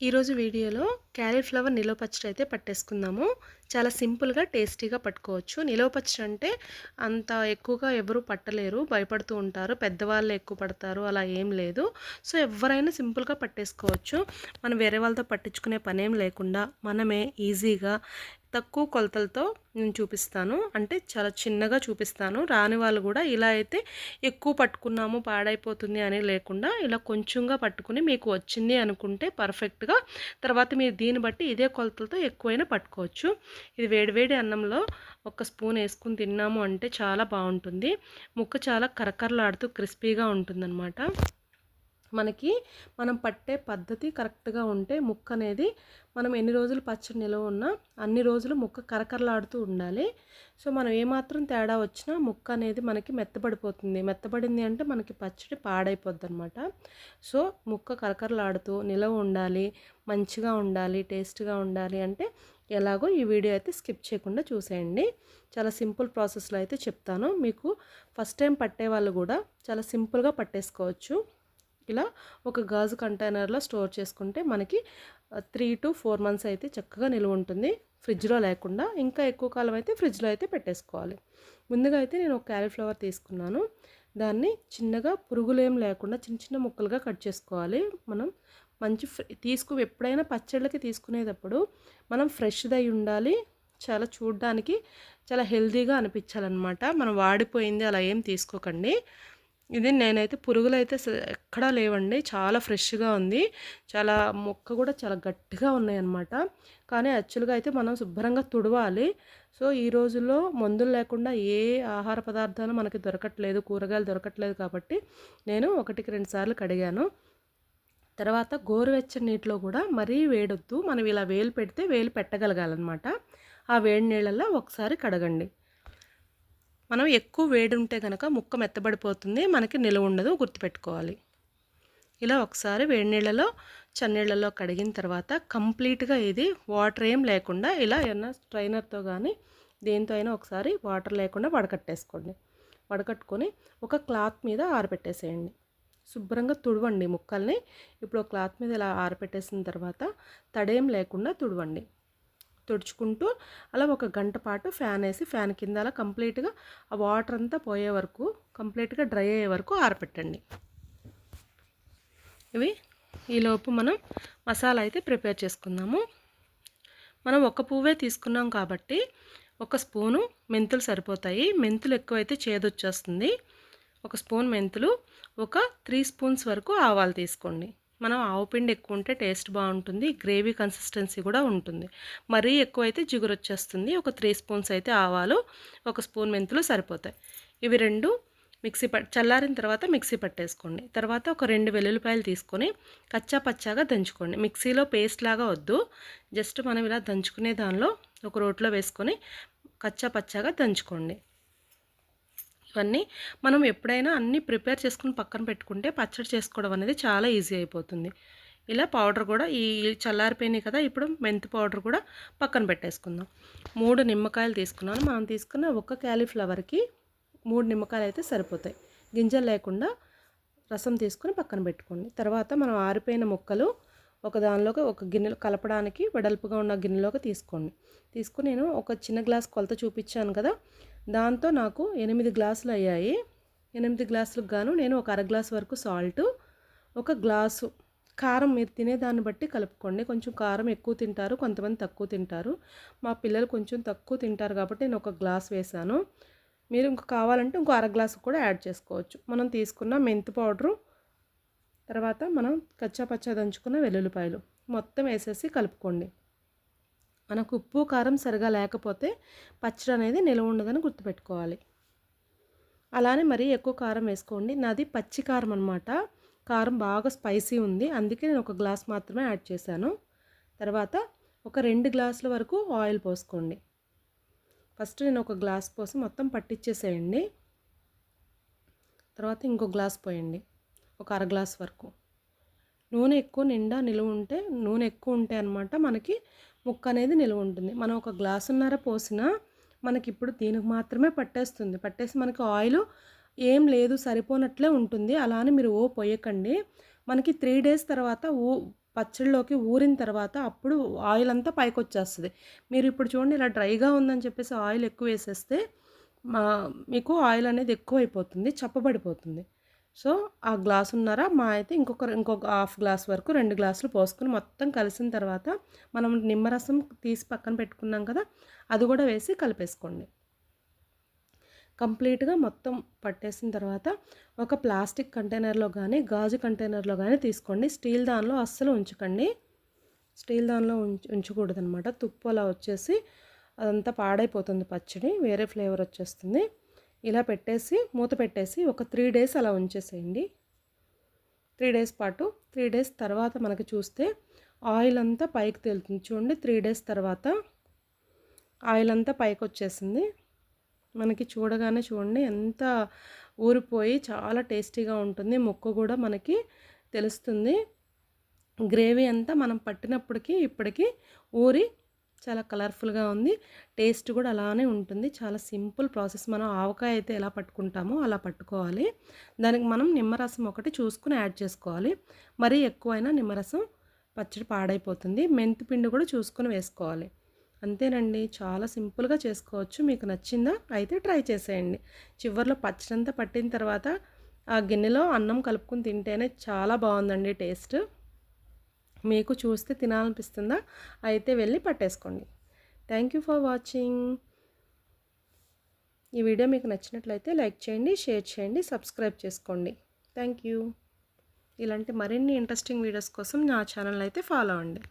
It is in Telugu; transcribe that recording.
ఈరోజు వీడియోలో క్యాలీఫ్లవర్ నిలవ పచ్చడి అయితే పట్టేసుకుందాము. చాలా సింపుల్గా టేస్టీగా పట్టుకోవచ్చు. నిలవ పచ్చడి అంటే అంత ఎక్కువగా ఎవరు పట్టలేరు భయపడుతూ ఉంటారు. పెద్దవాళ్ళు ఎక్కువ పడతారు అలా ఏం లేదు. సో ఎవరైనా సింపుల్గా పట్టేసుకోవచ్చు. మనం వేరే వాళ్ళతో పట్టించుకునే పనేం లేకుండా మనమే ఈజీగా తక్కువ కొలతలతో నేను చూపిస్తాను. అంటే చాలా చిన్నగా చూపిస్తాను. రాని వాళ్ళు కూడా ఇలా అయితే ఎక్కువ పట్టుకున్నాము పాడైపోతుంది అని లేకుండా ఇలా కొంచెంగా పట్టుకుని మీకు వచ్చింది అనుకుంటే పర్ఫెక్ట్గా తర్వాత మీరు దీన్ని బట్టి ఇదే కొలతలతో ఎక్కువైనా పట్టుకోవచ్చు. ఇది వేడివేడి అన్నంలో ఒక స్పూన్ వేసుకుని తిన్నాము అంటే చాలా బాగుంటుంది. ముక్క చాలా కరకరలాడుతూ క్రిస్పీగా ఉంటుందన్నమాట. మనకి మనం పట్టే పద్ధతి కరెక్ట్గా ఉంటే ముక్క అనేది మనం ఎన్ని రోజులు పచ్చడి నిలవ ఉన్నా అన్ని రోజులు ముక్క కరకరలాడుతూ ఉండాలి. సో మనం ఏమాత్రం తేడా వచ్చినా ముక్క అనేది మనకి మెత్తబడిపోతుంది. మెత్తబడింది అంటే మనకి పచ్చడి పాడైపోద్ది అనమాట సో ముక్క కరకరలాడుతూ నిలవ ఉండాలి మంచిగా ఉండాలి టేస్ట్గా ఉండాలి అంటే ఎలాగో ఈ వీడియో అయితే స్కిప్ చేయకుండా చూసేయండి. చాలా సింపుల్ ప్రాసెస్లో అయితే చెప్తాను. మీకు ఫస్ట్ టైం పట్టే వాళ్ళు కూడా చాలా సింపుల్గా పట్టేసుకోవచ్చు. ఇలా ఒక గాజు కంటైనర్లో స్టోర్ చేసుకుంటే మనకి త్రీ టు ఫోర్ మంత్స్ అయితే చక్కగా నిలువ ఉంటుంది. ఫ్రిడ్జ్లో లేకుండా ఇంకా ఎక్కువ కాలం అయితే ఫ్రిడ్జ్లో అయితే పెట్టేసుకోవాలి. ముందుగా అయితే నేను ఒక క్యాలీఫ్లవర్ తీసుకున్నాను. దాన్ని చిన్నగా పురుగులేం లేకుండా చిన్న చిన్న ముక్కలుగా కట్ చేసుకోవాలి. మనం మంచి తీసుకు ఎప్పుడైనా పచ్చళ్ళకి తీసుకునేటప్పుడు మనం ఫ్రెష్ది ఉండాలి. చాలా చూడడానికి చాలా హెల్తీగా అనిపించాలన్నమాట. మనం వాడిపోయింది అలా ఏం తీసుకోకండి. ఇది నేనైతే పురుగులు అయితే ఎక్కడా లేవండి. చాలా ఫ్రెష్గా ఉంది. చాలా మొక్క కూడా చాలా గట్టిగా ఉన్నాయన్నమాట. కానీ యాక్చువల్గా అయితే మనం శుభ్రంగా తుడవాలి. సో ఈ రోజుల్లో మందులు లేకుండా ఏ ఆహార పదార్థాలు మనకి దొరకట్లేదు కూరగాయలు దొరకట్లేదు కాబట్టి నేను ఒకటికి రెండు సార్లు కడిగాను. తర్వాత గోరువెచ్చని నీటిలో కూడా మరీ వేడొద్దు. మనం ఇలా వేలు పెడితే వేలు పెట్టగలగాలన్నమాట. ఆ వేడి నీళ్ళల్లో ఒకసారి కడగండి. మనం ఎక్కువ వేడి ఉంటే కనుక ముక్క మెత్తబడిపోతుంది మనకి నిలువ ఉండదు గుర్తుపెట్టుకోవాలి. ఇలా ఒకసారి వేడి నీళ్ళలో చన్నీళ్ళలో కడిగిన తర్వాత కంప్లీట్గా ఇది వాటర్ ఏం లేకుండా ఇలా ఏమన్నా స్ట్రైనర్తో కానీ దేంతో అయినా ఒకసారి వాటర్ లేకుండా వడకట్టేసుకోండి. వడకట్టుకొని ఒక క్లాత్ మీద ఆరబెట్టేసేయండి శుభ్రంగా తుడవండి ముక్కల్ని. ఇప్పుడు క్లాత్ మీద ఇలా ఆరబెట్టేసిన తర్వాత తడేం లేకుండా తుడవండి. తుడుచుకుంటూ అలా ఒక గంట పాటు ఫ్యాన్ వేసి ఫ్యాన్ కింద అలా కంప్లీట్గా ఆ వాటర్ అంతా పోయే వరకు కంప్లీట్గా డ్రై అయ్యే వరకు ఆరపెట్టండి. ఇవి ఈలోపు మనం మసాలా అయితే ప్రిపేర్ చేసుకుందాము. మనం ఒక పువ్వే తీసుకున్నాం కాబట్టి ఒక స్పూను మెంతులు సరిపోతాయి. మెంతులు ఎక్కువైతే చేదొచ్చేస్తుంది. ఒక స్పూన్ మెంతులు ఒక త్రీ స్పూన్స్ వరకు ఆవాలు తీసుకోండి. మనం ఆవు పిండి ఎక్కువ ఉంటే టేస్ట్ బాగుంటుంది గ్రేవీ కన్సిస్టెన్సీ కూడా ఉంటుంది. మరీ ఎక్కువ అయితే జిగురు వచ్చేస్తుంది. ఒక త్రీ స్పూన్స్ అయితే ఆవాలు ఒక స్పూన్ మెంతులు సరిపోతాయి. ఇవి రెండు మిక్సీ పట్ చల్లారిన తర్వాత మిక్సీ పట్టేసుకోండి. తర్వాత ఒక రెండు వెల్లుల్లిపాయలు తీసుకొని కచ్చా పచ్చాగా దంచుకోండి. మిక్సీలో పేస్ట్ లాగా వద్దు. జస్ట్ మనం ఇలా దంచుకునే దానిలో ఒక రోట్లో వేసుకొని కచ్చా పచ్చాగా దంచుకోండి. ఇవన్నీ మనం ఎప్పుడైనా అన్నీ ప్రిపేర్ చేసుకుని పక్కన పెట్టుకుంటే పచ్చడి చేసుకోవడం అనేది చాలా ఈజీ అయిపోతుంది. ఇలా పౌడర్ కూడా ఈ చల్లారిపోయినాయి కదా ఇప్పుడు మెంతి పౌడర్ కూడా పక్కన పెట్టేసుకుందాం. మూడు నిమ్మకాయలు తీసుకున్నాను. మనం తీసుకున్న ఒక క్యాలీఫ్లవర్కి మూడు నిమ్మకాయలు అయితే సరిపోతాయి. గింజలు లేకుండా రసం తీసుకుని పక్కన పెట్టుకోండి. తర్వాత మనం ఆరిపోయిన ముక్కలు ఒక దానిలోకి ఒక గిన్నెలో కలపడానికి వెడల్పుగా ఉన్న గిన్నెలోకి తీసుకోండి. తీసుకుని నేను ఒక చిన్న గ్లాస్ కొలత చూపించాను కదా దాంతో నాకు ఎనిమిది గ్లాసులు అయ్యాయి. ఎనిమిది గ్లాసులకు గాను నేను ఒక అర గ్లాస్ వరకు సాల్ట్ ఒక గ్లాసు కారం మీరు తినేదాన్ని బట్టి కలుపుకోండి. కొంచెం కారం ఎక్కువ తింటారు కొంతమంది తక్కువ తింటారు. మా పిల్లలు కొంచెం తక్కువ తింటారు కాబట్టి నేను ఒక గ్లాస్ వేసాను మీరు ఇంకా కావాలంటే ఇంకో అర గ్లాసు కూడా యాడ్ చేసుకోవచ్చు. మనం తీసుకున్న మెంతి పౌడరు తర్వాత మనం కచ్చా పచ్చా దంచుకున్న వెల్లుల్లిపాయలు మొత్తం వేసేసి కలుపుకోండి. మనకు ఉప్పు కారం సరిగా లేకపోతే పచ్చడి అనేది నిలవ ఉండదని గుర్తుపెట్టుకోవాలి. అలానే మరీ ఎక్కువ కారం వేసుకోండి. నాది పచ్చి కారం అనమాట కారం బాగా స్పైసీ ఉంది. అందుకే నేను ఒక గ్లాస్ మాత్రమే యాడ్ చేశాను. తర్వాత ఒక రెండు గ్లాసుల వరకు ఆయిల్ పోసుకోండి. ఫస్ట్ నేను ఒక గ్లాస్ పోసి మొత్తం పట్టించేసేయండి తర్వాత ఇంకో గ్లాస్ పోయండి. ఒక అర గ్లాస్ వరకు. నూనె ఎక్కువ నిండా నిలువ ఉంటే నూనె ఎక్కువ ఉంటే అనమాట మనకి ముక్క అనేది నిలువ ఉంటుంది. మనం ఒక గ్లాసున్నర పోసినా మనకి ఇప్పుడు దీనికి మాత్రమే పట్టేస్తుంది. పట్టేసి మనకి ఆయిల్ ఏం లేదు సరిపోనట్లే ఉంటుంది. అలా అని మీరు ఓ పోయకండి. మనకి త్రీ డేస్ తర్వాత ఊ పచ్చడిలోకి ఊరిన తర్వాత అప్పుడు ఆయిల్ అంతా పైకి వచ్చేస్తుంది. మీరు ఇప్పుడు చూడండి ఇలా డ్రైగా ఉందని చెప్పేసి ఆయిల్ ఎక్కువ వేసేస్తే మా మీకు ఆయిల్ అనేది ఎక్కువ అయిపోతుంది చప్పబడిపోతుంది. సో ఆ గ్లాస్ ఉన్నారా మా అయితే ఇంకొక ఇంకొక హాఫ్ గ్లాస్ వరకు రెండు గ్లాసులు పోసుకుని మొత్తం కలిసిన తర్వాత మనం నిమ్మరసం తీసి పక్కన పెట్టుకున్నాం కదా అది కూడా వేసి కలిపేసుకోండి. కంప్లీట్గా మొత్తం పట్టేసిన తర్వాత ఒక ప్లాస్టిక్ కంటైనర్లో కానీ గాజు కంటైనర్లో కానీ తీసుకోండి. స్టీల్ దానిలో అస్సలు ఉంచకండి. స్టీల్ దానిలో ఉంచు ఉంచకూడదు అనమాట తుప్పు అలా వచ్చేసి అదంతా పాడైపోతుంది పచ్చడి వేరే ఫ్లేవర్ వచ్చేస్తుంది. ఇలా పెట్టేసి మూత పెట్టేసి ఒక త్రీ డేస్ అలా ఉంచేసేయండి. త్రీ డేస్ పాటు త్రీ డేస్ తర్వాత మనకి చూస్తే ఆయిల్ అంతా పైకి తేలుతుంది. చూడండి త్రీ డేస్ తర్వాత ఆయిల్ అంతా పైకి వచ్చేసింది. మనకి చూడగానే చూడండి ఎంత ఊరిపోయి చాలా టేస్టీగా ఉంటుంది. ముక్క కూడా మనకి తెలుస్తుంది. గ్రేవీ అంతా మనం పట్టినప్పటికీ ఇప్పటికీ ఊరి చాలా కలర్ఫుల్గా ఉంది. టేస్ట్ కూడా అలానే ఉంటుంది. చాలా సింపుల్ ప్రాసెస్. మనం ఆవకాయ అయితే ఎలా పట్టుకుంటామో అలా పట్టుకోవాలి. దానికి మనం నిమ్మరసం ఒకటి చూసుకుని యాడ్ చేసుకోవాలి. మరీ ఎక్కువైనా నిమ్మరసం పచ్చడి పాడైపోతుంది. మెంతి పిండి కూడా చూసుకొని వేసుకోవాలి. అంతేనండి. చాలా సింపుల్గా చేసుకోవచ్చు. మీకు నచ్చిందా అయితే ట్రై చేసేయండి. చివరిలో పచ్చడంతా పట్టిన తర్వాత ఆ గిన్నెలో అన్నం కలుపుకొని తింటేనే చాలా బాగుందండి టేస్ట్. మీకు చూస్తే తినాలనిపిస్తుందా? అయితే వెళ్ళి పట్టేసుకోండి. థ్యాంక్ యూ ఫర్ వాచింగ్ ఈ వీడియో మీకు నచ్చినట్లయితే లైక్ చేయండి షేర్ చేయండి సబ్స్క్రైబ్ చేసుకోండి. థ్యాంక్ యూ ఇలాంటి మరిన్ని ఇంట్రెస్టింగ్ వీడియోస్ కోసం నా ఛానల్ అయితే ఫాలో అవ్వండి